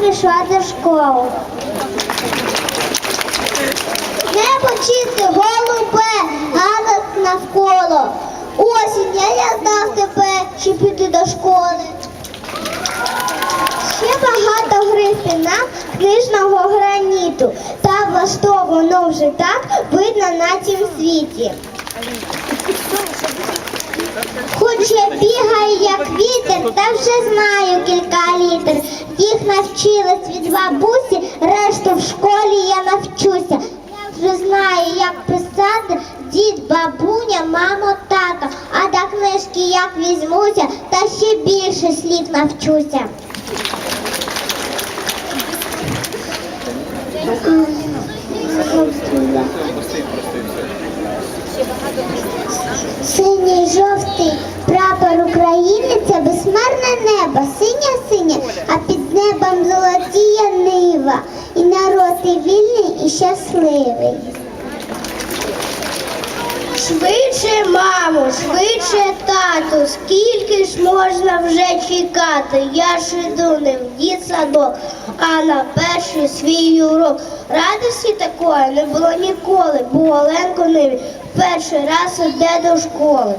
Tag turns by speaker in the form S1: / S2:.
S1: пішла до школи. Небо чисте, голубе, галас навколо. Осінь, я, я знав тебе, щоб піти до школи. Ще багато гристи нам книжного граніту. Та влаштовано вже так видно на цім світі. Хоч я бігаю, як вітер, та вже знаю кілька. Їх навчилась від бабусі, решту в школі я навчуся. Я вже знаю, як писати дід, бабуня, мамо, тато. А до книжки як візьмуся, та ще більше слів навчуся. Синій жовтий прапор України це безмарне небо, синє золотіє. І народ і вільний, і щасливий. Швидше, мамо, швидше, тату, скільки ж можна вже чекати? Я ж іду не в дітсадок, а на перший свій урок. Радості такої не було ніколи, бо Оленко Ниві перший раз іде до школи.